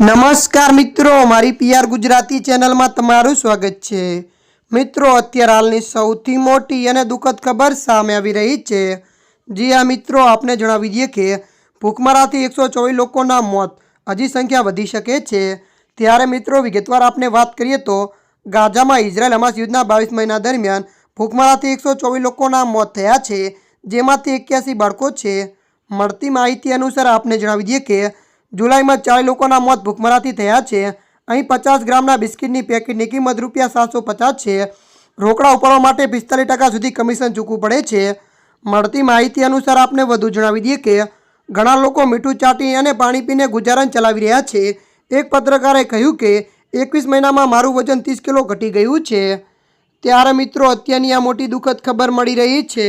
નમસ્કાર મિત્રો, મારી પીઆર ગુજરાતી ચેનલમાં તમારું સ્વાગત છે. મિત્રો, અત્યારે હાલની સૌથી મોટી અને દુઃખદ ખબર સામે આવી રહી છે. જી આ મિત્રો, આપને જણાવી દઈએ કે ભૂખમરાથી એકસો ચોવીસ લોકોના મોત હજી સંખ્યા વધી શકે છે. ત્યારે મિત્રો, વિગતવાર આપણે વાત કરીએ તો ગાઝામાં ઇઝરાયલ હમાસ યુદ્ધના બાવીસ મહિના દરમિયાન ભૂખમરાથી એકસો ચોવીસ લોકોના મોત થયા છે, જેમાંથી એક્યાસી બાળકો છે. મળતી માહિતી અનુસાર આપને જણાવી દઈએ કે જુલાઈમાં ચાર લોકોના મોત ભૂખમરાથી થયા છે. અહીં પચાસ ગ્રામના બિસ્કિટની પેકેટની કિંમત રૂપિયા સાતસો પચાસ છે. રોકડા ઉપાડવા માટે પિસ્તાલીસ ટકા સુધી કમિશન ચૂકવું પડે છે. મળતી માહિતી અનુસાર આપને વધુ જણાવી દઈએ કે ઘણા લોકો મીઠું ચાટી અને પાણી પીને ગુજારણ ચલાવી રહ્યા છે. એક પત્રકારે કહ્યું કે એકવીસ મહિનામાં મારું વજન ત્રીસ કિલો ઘટી ગયું છે. ત્યારે મિત્રો, અત્યારની આ મોટી દુઃખદ ખબર મળી રહી છે.